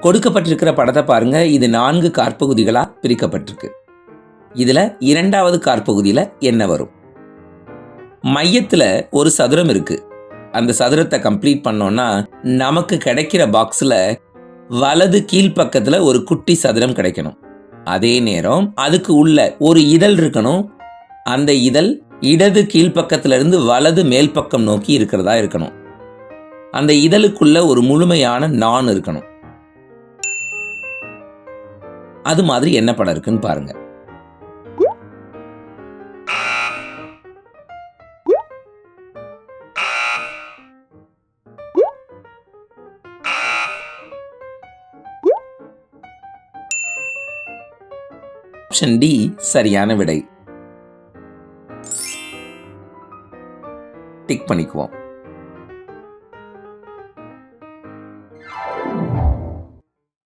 கொடுக்கப்பட்டிருக்கிற படத்தை பாருங்க. இது நான்கு காற்பகுதிகளா பிரிக்கப்பட்டிருக்கு. இதுல இரண்டாவது காற்பகுதியில என்ன வரும்? மையத்துல ஒரு சதுரம் இருக்கு. அந்த சதுரத்தை கம்ப்ளீட் பண்ணோம்னா நமக்கு கிடைக்கிற பாக்ஸ்ல வலது கீழ்ப்பக்கத்துல ஒரு குட்டி சதுரம் கிடைக்கணும். அதே நேரம் அதுக்கு உள்ள ஒரு இதழ் இருக்கணும். அந்த இதழ் இடது கீழ்ப்பக்கத்துல இருந்து வலது மேல் பக்கம் நோக்கி இருக்கிறதா இருக்கணும். அந்த இதழுக்குள்ள ஒரு முழுமையான நான் இருக்கணும். அது மாதிரி என்ன படம் இருக்குன்னு பாருங்க. ஆப்ஷன் டி சரியான விடை. டிக் பண்ணிக்குவோம்.